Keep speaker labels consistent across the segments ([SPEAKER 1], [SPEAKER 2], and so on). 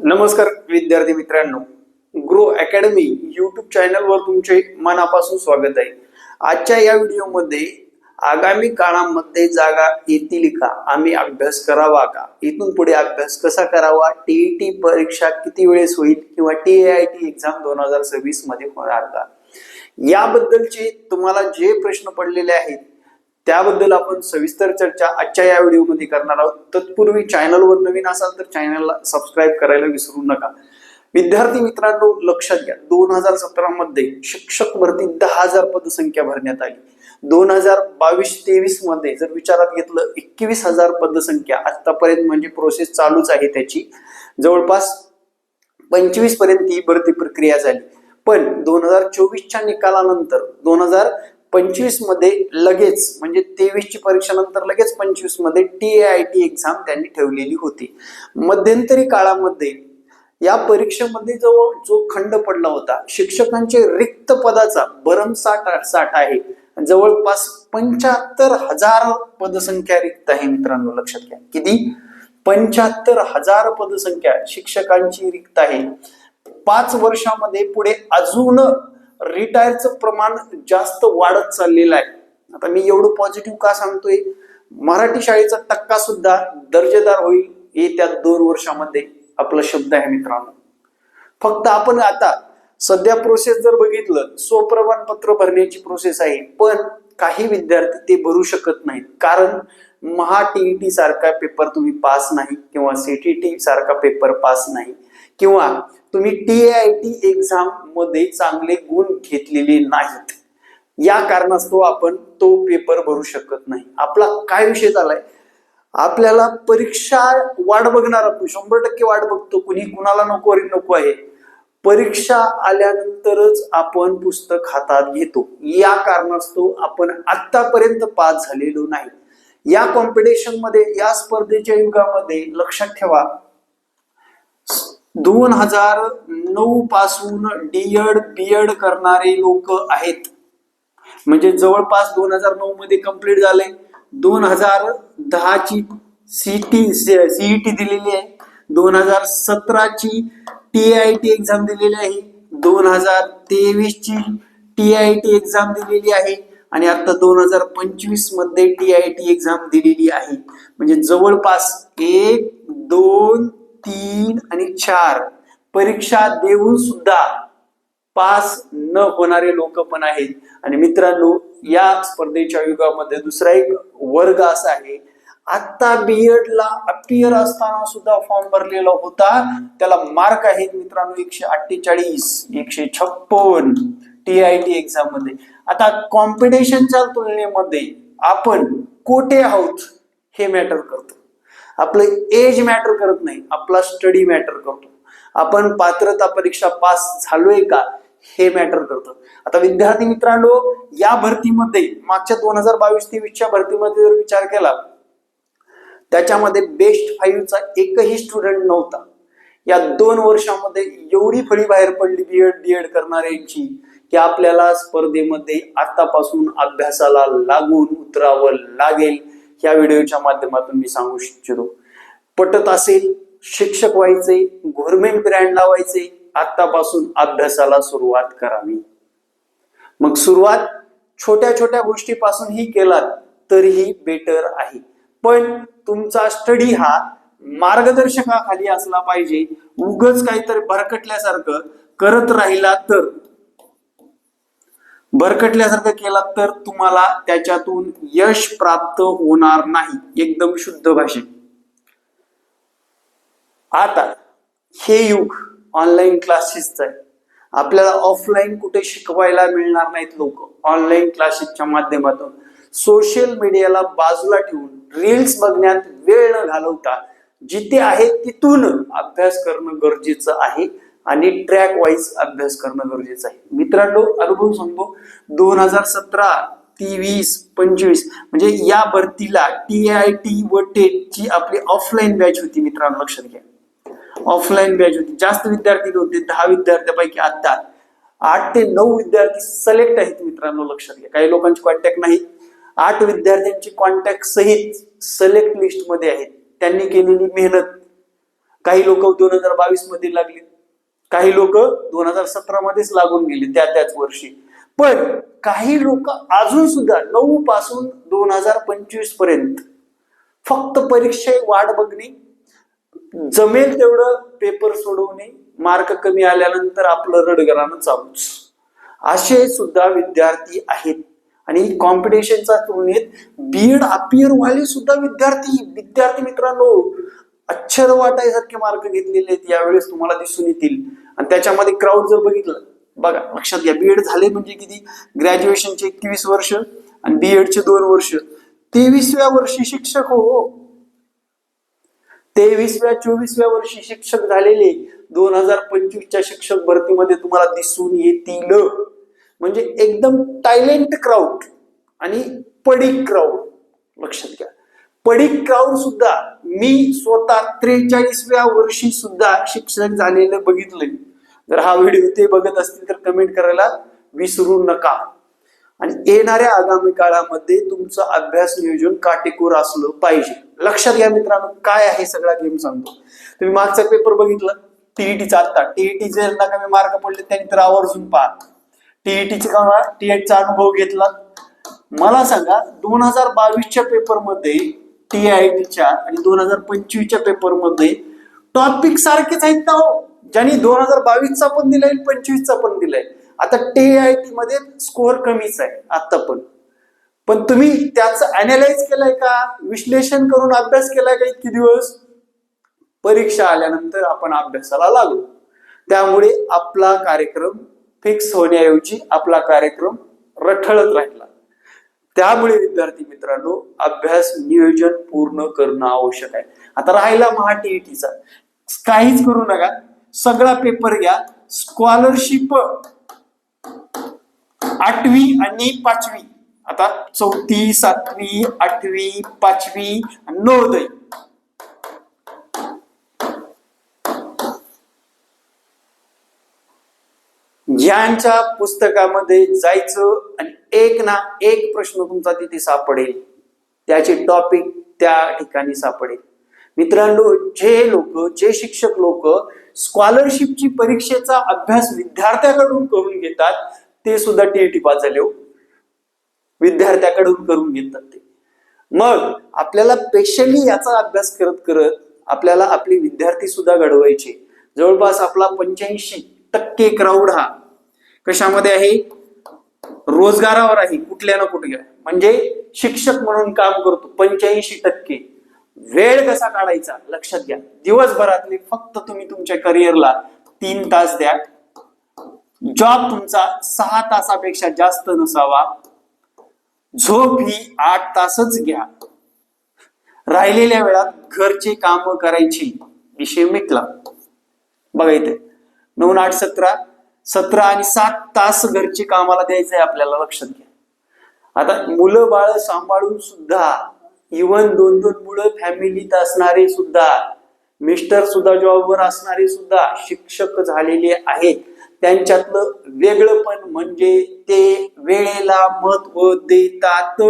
[SPEAKER 1] नमस्कार विद्यार्थी मित्रांनो. ग्रो अकॅडमी युट्यूब चॅनलवर तुमचे मनापासून स्वागत आहे. आजच्या या व्हिडिओमध्ये आगामी काळामध्ये जागा येतील का? आम्ही अभ्यास करावा का? इथून पुढे अभ्यास कसा करावा? टीईटी परीक्षा किती वेळेस होईल किंवा टी आय टी एक्झाम दोन हजार सव्वीसमध्ये होणार का? याबद्दलचे तुम्हाला जे प्रश्न पडलेले आहेत त्याबद्दल आपण सविस्तर चर्चा आजच्या या व्हिडिओमध्ये करणार आहोत. तत्पूर्वी चॅनलवर नवीन असाल तर चॅनलला सबस्क्राईब करायला विसरू नका. विद्यार्थी मित्रांनो लक्षात घ्या. दोन हजार सतरा मध्ये शिक्षक भरती दहा हजार पदसंख्या भरण्यात आली. दोन हजार बावीस तेवीसमध्ये जर विचारात घेतलं एकवीस हजार पदसंख्या आतापर्यंत म्हणजे प्रोसेस चालूच आहे त्याची. जवळपास पंचवीसपर्यंत ही भरती प्रक्रिया झाली. पण दोन हजार चोवीसच्या निकालानंतर दोन हजार पंचवीसमध्ये लगेच म्हणजे तेवीसची परीक्षेनंतर परीक्षा नंतर लगेच पंचवीसमध्ये टी आय टी एक्झाम त्यांनी ठेवलेली होती. मध्यंतरी काळामध्ये या परीक्षेमध्ये जो जो खंड पडला होता शिक्षकांचे रिक्त पदाचा भरमसाठ साठ आहे. जवळपास पंच्याहत्तर हजार पदसंख्या रिक्त आहे मित्रांनो लक्षात घ्या. किती? पंच्याहत्तर हजार पदसंख्या शिक्षकांची रिक्त आहे. पाच वर्षामध्ये पुढे अजून रिटायरचं प्रमाण जास्त वाढत चाललेलं आहे. आता मी एवढं पॉझिटिव्ह का सांगतोय? मराठी शाळेचा टक्का सुद्धा दर्जेदार होईल येत्या दोन वर्षामध्ये आपला शब्द आहे मित्रांनो. फक्त आपण आता सध्या प्रोसेस जर बघितलं स्वप्रमाणपत्र भरण्याची प्रोसेस आहे पण काही विद्यार्थी ते भरू शकत नाहीत. कारण महा टीईटी सारखा पेपर तुम्ही पास नाही किंवा सीटीटी सारखा पेपर पास नाही किंवा तुम्ही टी आय टी एक्झाममध्ये चांगले गुण घेतलेले नाहीत. या कारणास्तव आपण तो पेपर भरू शकत नाही. आपला काय विषय झालाय? आपल्याला परीक्षा वाट बघणार आपण. शंभर टक्के वाट बघतो. कुणी कुणाला नको नको आहे. परीक्षा आल्यानंतरच आपण पुस्तक हातात घेतो. या कारणास्तव आपण आतापर्यंत पास झालेलो नाही. या कॉम्पिटिशनमध्ये या स्पर्धेच्या युगामध्ये लक्षात ठेवा. दोन हजार नऊ पासून डीएड बीएड करणारे लोक आहेत. म्हणजे जवळपास दोन हजार नऊ मध्ये कंप्लीट झाले. दोन हजार दहाची सीटी सीईटी दिलेली आहे. दोन हजार सतराची टी आय टी एक्झाम दिलेली आहे. दोन हजार तेवीस ची टी आय टी एक्झाम दिलेली आहे. आणि आता दोन हजार पंचवीसमध्ये टी आय टी एक्झाम दिलेली आहे. म्हणजे जवळपास एक दोन तीन आणि चार. परीक्षा देऊन सुद्धा पास न होणारे लोक पण आहेत. आणि मित्रांनो या स्पर्धेच्या युगामध्ये दुसरा एक वर्ग असा आहे. आता बीएड ला अपियर असताना सुद्धा फॉर्म भरलेला होता. त्याला मार्क आहेत मित्रांनो एकशे अठ्ठेचाळीस एकशे छप्पन टी आय टी एक्झाममध्ये. आता कॉम्पिटिशनच्या तुलनेमध्ये आपण कोठे आहोत हे मॅटर करतो. आपलं एज मॅटर करत नाही. आपला स्टडी मॅटर करतो. आपण पात्रता परीक्षा पास झालोय का हे मॅटर करतं. आता विद्यार्थी मित्रांनो या भरतीमध्ये मागच्या दोन हजार बावीस तेवीसच्या भरतीमध्ये जर विचार केला त्याच्यामध्ये बेस्ट फाईव्हचा एकही स्टुडंट नव्हता. या दोन वर्षामध्ये एवढी फळी बाहेर पडली बी एड डी एड करणाऱ्यांची की आपल्याला स्पर्धेमध्ये आतापासून अभ्यासाला लागून उतरावं लागेल. या व्हिडिओच्या माध्यमातून मी सांगू इच्छितो. पटत असेल शिक्षक व्हायचे गव्हर्नमेंट ब्रँड लावायचे आतापासून अभ्यासाला सुरुवात करावी. मग सुरुवात छोट्या छोट्या गोष्टीपासून ही केलात तरीही बेटर आहे. पण तुमचा स्टडी हा मार्गदर्शकाखाली असला पाहिजे. उगच काहीतरी भरकटल्यासारखं करत राहिला तर. भरकटल्यासारखं केला तर तुम्हाला त्याच्यातून यश प्राप्त होणार नाही. एकदम शुद्ध भाषेत. आता हे युग ऑनलाईन क्लासेसचं आहे. आपल्याला ऑफलाईन कुठे शिकवायला मिळणार नाहीत लोक. ऑनलाईन क्लासेसच्या माध्यमातून. सोशल मीडियाला बाजूला ठेवून रील्स बघण्यात वेळ न घालवता जिथे आहे तिथून अभ्यास करणं गरजेचं आहे. आणि ट्रॅक वाईज अभ्यास करणं गरजेचं आहे. मित्रांनो अनुभव सांगतो. दोन हजार सतरा तेवीस पंचवीस म्हणजे या भरतीला टी आय टी व टेट ची आपली ऑफलाईन बॅच होती मित्रांनो लक्षात घ्या. ऑफलाईन बॅच होती. जास्त विद्यार्थी नव्हते दहा विद्यार्थ्यापैकी आता आठ ते नऊ विद्यार्थी सिलेक्ट आहेत मित्रांनो लक्षात घ्या. काही लोकांची कॉन्टॅक्ट नाही. आठ विद्यार्थ्यांची कॉन्टॅक्ट सहित सिलेक्ट लिस्टमध्ये आहेत. त्यांनी केलेली मेहनत. काही लोक दोन हजार बावीसमध्ये लागले काही लोक दोन हजार सतरा मध्येच लागून गेले त्या त्याच वर्षी. पण काही लोक अजून सुद्धा नऊ पासून दोन हजार पंचवीसपर्यंत फक्त परीक्षे वाट बघणे जमेल तेवढं पेपर सोडवणे मार्क कमी आल्यानंतर आपलं रडगरानं चालूच. असे सुद्धा विद्यार्थी आहेत. आणि कॉम्पिटिशनच्या तुलनेत बीएड अपियर वाले सुद्धा विद्यार्थी विद्यार्थी मित्रांनो अक्षर वाटायसारखे मार्क घेतलेले आहेत. यावेळेस तुम्हाला दिसून येतील. आणि त्याच्यामध्ये क्राऊड जर बघितलं बघा लक्षात घ्या बीएड झाले म्हणजे किती? ग्रॅज्युएशनचे एकवीस वर्ष आणि बीएडचे दोन वर्ष. तेवीसव्या वर्षी शिक्षक हो, हो तेवीसव्या चोवीसव्या वर्षी शिक्षक झालेले. दोन हजार पंचवीसच्या शिक्षक भरतीमध्ये तुम्हाला दिसून येतील. म्हणजे एकदम टायलेंट क्राऊड आणि पडीक क्राऊड लक्षात घ्या. पडिक राहून सुद्धा मी स्वतः त्रेचाळीसव्या वर्षी सुद्धा शिक्षक झालेलं बघितलंय. जर हा व्हिडिओ ते बघत असतील तर कमेंट करायला विसरू नका. आणि येणाऱ्या आगामी काळामध्ये तुमचं अभ्यास नियोजन काटेकोर असलं पाहिजे. लक्षात घ्या मित्रांनो काय आहे सगळा गेम सांगतो. तुम्ही मागचा पेपर बघितला? टीईटी चालता. टीईटी जर ना कमी मार्क पडले त्यांनी तर आवर्जून पहा. टीईटीचे का टीएटचा अनुभव घेतला? मला सांगा दोन हजार बावीसच्या पेपरमध्ये टी आय टीच्या आणि दोन हजार पंचवीसच्या पेपरमध्ये टॉपिक सारखेच आहेत ना हो ज्यांनी दोन हजार बावीसचा पण दिलाय पंचवीसचा पण दिलाय. आता टी आय टी मध्ये स्कोअर कमीच आहे आता पण. पण तुम्ही त्याचं अनालाइज केलंय का? विश्लेषण करून अभ्यास केलाय का इतके दिवस? परीक्षा आल्यानंतर आपण अभ्यासाला लागलो. त्यामुळे आपला कार्यक्रम फिक्स होण्याऐवजी आपला कार्यक्रम रठळत राहिला. त्यामुळे विद्यार्थी मित्रांनो अभ्यास नियोजन पूर्ण करणं आवश्यक आहे. आता राहिला महा टीईटीचा काहीच करू नका. सगळा पेपर घ्या. स्कॉलरशिप आठवी आणि पाचवी. आता चौथी सातवी आठवी पाचवी आणि नवोदय. ज्यांच्या पुस्तकामध्ये जायचं आणि एक ना एक प्रश्न तुमचा तिथे सापडेल त्याचे टॉपिक त्या ठिकाणी सापडेल. मित्रांनो जे लोक जे शिक्षक लोक स्कॉलरशिपची परीक्षेचा अभ्यास विद्यार्थ्याकडून करून घेतात ते सुद्धा टीएटी पास झाले हो. विद्यार्थ्याकडून करून घेतात ते. मग आपल्याला स्पेशली याचा अभ्यास करत करत आपल्याला आपले विद्यार्थी सुद्धा घडवायचे. जवळपास आपला पंच्याऐंशी टक्के क्राऊड हा कशामध्ये आहे? रोजगारावर आहे कुठल्या ना कुठल्या. म्हणजे शिक्षक म्हणून काम करतो पंच्याऐंशी टक्के. वेळ कसा काढायचा? लक्षात घ्या. दिवसभरातले फक्त तुम्ही तुमच्या करिअरला तीन तास द्या. जॉब तुमचा सहा तासापेक्षा जास्त नसावा. झोप ही आठ तासच घ्या. राहिलेल्या वेळात घरचे काम करायची विषय मिटला. बघा इथे. नऊ आठ सतरा सतरा आणि सात तास घरचे कामाला द्यायचंय आपल्याला लक्षात घ्या. आता मुलं बाळ सांभाळून सुद्धा इवन दोन दोन मुलं फॅमिलीत असणारे सुद्धा मिस्टर सुद्धा जॉबवर असणारे सुद्धा शिक्षक झालेले आहेत. त्यांच्यातलं वेगळं पण म्हणजे ते वेळेला महत्त्व देतात.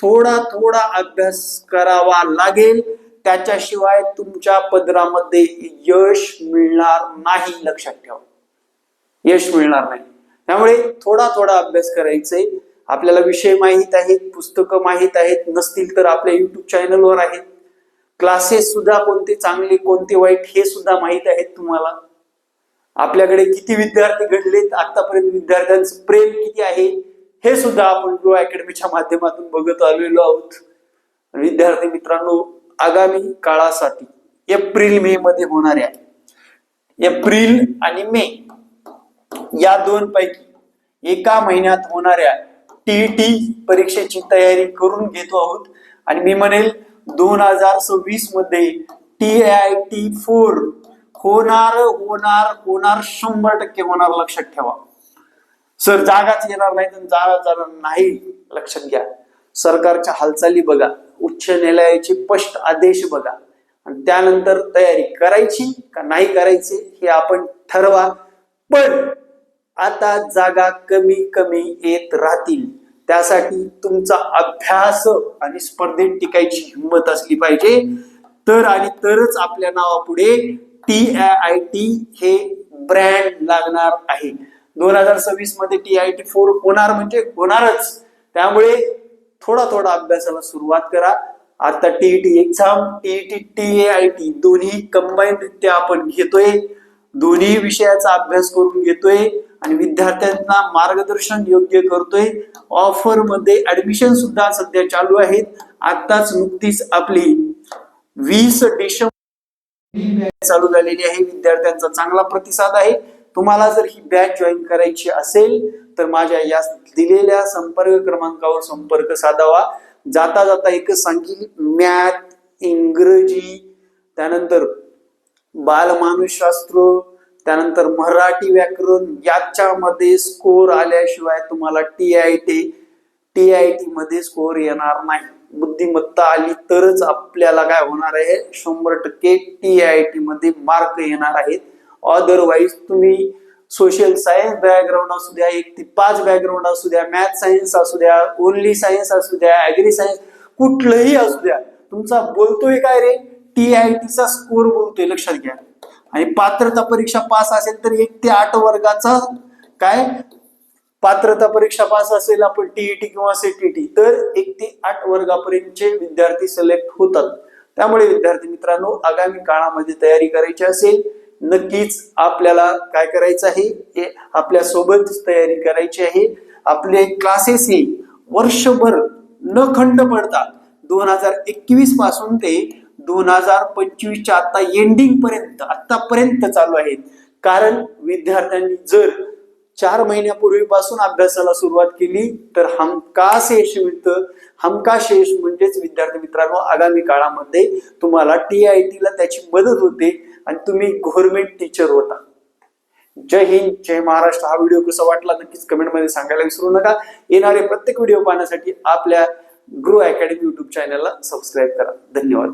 [SPEAKER 1] थोडा थोडा अभ्यास करावा लागेल. त्याच्याशिवाय तुमच्या पदरामध्ये यश मिळणार नाही लक्षात ठेवा. यश मिळणार नाही. त्यामुळे थोडा थोडा अभ्यास करायचंय. आपल्याला विषय माहीत आहेत पुस्तकं माहीत आहेत नसतील तर आपल्या युट्यूब चॅनलवर आहेत. क्लासेस सुद्धा कोणते चांगले कोणते वाईट हे सुद्धा माहीत आहेत तुम्हाला. आपल्याकडे किती विद्यार्थी घडलेत आतापर्यंत विद्यार्थ्यांचं प्रेम किती आहे हे सुद्धा आपण ग्रो अकॅडमीच्या माध्यमातून बघत आलेलो आहोत. विद्यार्थी मित्रांनो आगामी काळासाठी एप्रिल मे मध्ये होणाऱ्या एप्रिल आणि मे या दोन पैकी एका महिन्यात होणाऱ्या टीईटी परीक्षेची तयारी करून घेतो आहोत. आणि मी म्हणेल दोन हजार सव्वीसमध्ये टी आय टी फोर होणार होणार होणार शंभर टक्के होणार लक्षात ठेवा. सर जागाच येणार नाही तर जागा जाणार नाही लक्षात घ्या. सरकारच्या हालचाली बघा उच्च न्यायालयाचे स्पष्ट आदेश बघा. आणि त्यानंतर तयारी करायची का नाही करायची हे आपण ठरवा. पण आता जागा कमी कमी येत राहतील. त्यासाठी तुमचा अभ्यास आणि स्पर्धेत टिकायची हिंमत असली पाहिजे. तर आणि तरच आपल्या नावापुढे टी आय टी हे ब्रँड लागणार आहे. दोन हजार सव्वीसमध्ये टी आय टी फोर होणार म्हणजे होणारच. त्यामुळे थोडा थोडा अभ्यासाला सुरुवात करा. आता TET exam TET T A I T दोन्ही कंबाईन रित्या आपण घेतोय. दोन्ही विषयाचा अभ्यास करून घेतोय आणि विद्यार्थ्यांना मार्गदर्शन योग्य करतोय. ऑफरमध्ये ऍडमिशन सुद्धा सध्या चालू आहेत. आताच नुकतीच आपली वीस डिसेंबर चालू झालेली आहे. विद्यार्थ्यांचा चांगला प्रतिसाद आहे. तुम्हाला जर ही बॅच जॉईन करायची असेल तर माझ्या या दिलेल्या संपर्क क्रमांकावर संपर्क साधावा. जाता जाता एकच सांगेल मॅथ इंग्रजी त्यानंतर बालमानसशास्त्र त्यानंतर मराठी व्याकरण याच्यामध्ये स्कोर आल्याशिवाय तुम्हाला T I T T I T मध्ये स्कोर येणार नाही. बुद्धिमत्ता आली तरच आपल्याला काय होणार आहे? शंभर टक्के टी आय टी मध्ये मार्क येणार आहेत. अदरवाईज तुम्ही सोशल सायन्स बॅकग्राऊंड असू द्या एक ते पाच बॅकग्राऊंड असू द्या मॅथ सायन्स असू द्या ओनली सायन्स असू द्या ॲग्री सायन्स कुठलंही असू द्या. तुमचा बोलतोय काय रे? टी आय टीचा स्कोर बोलतोय लक्षात घ्या. आणि पात्रता परीक्षा पास असेल तर एक ते आठ वर्गाचा काय? पात्रता परीक्षा पास असेल आपण टीईटी किंवा सीटीटी तर एक ते आठ वर्गापर्यंतचे विद्यार्थी सिलेक्ट होतात. त्यामुळे विद्यार्थी मित्रांनो आगामी काळामध्ये तयारी करायची असेल नक्कीच आपल्याला काय करायचं आहे? हे आपल्या सोबतच तयारी करायची आहे. आपले क्लासेस हे वर्षभर न खंड पडतात. दोन हजार एकवीसपासून ते दोन हजार पंचवीसच्या आता एंडिंग पर्यंत आतापर्यंत चालू आहेत. कारण विद्यार्थ्यांनी जर चार महिन्यापूर्वीपासून अभ्यासाला सुरुवात केली तर हमखास यश मिळतं. हमखास यश म्हणजेच विद्यार्थी मित्रांनो आगामी काळामध्ये तुम्हाला टी आय ला त्याची मदत होते आणि तुम्ही गव्हर्नमेंट टीचर होता. जय हिंद जय महाराष्ट्र. हा व्हिडिओ कसा वाटला नक्कीच कमेंटमध्ये सांगायला विसरू नका. येणारे प्रत्येक व्हिडिओ पाहण्यासाठी आपल्या ग्रो अकॅडमी युट्यूब चॅनलला सबस्क्राईब करा. धन्यवाद.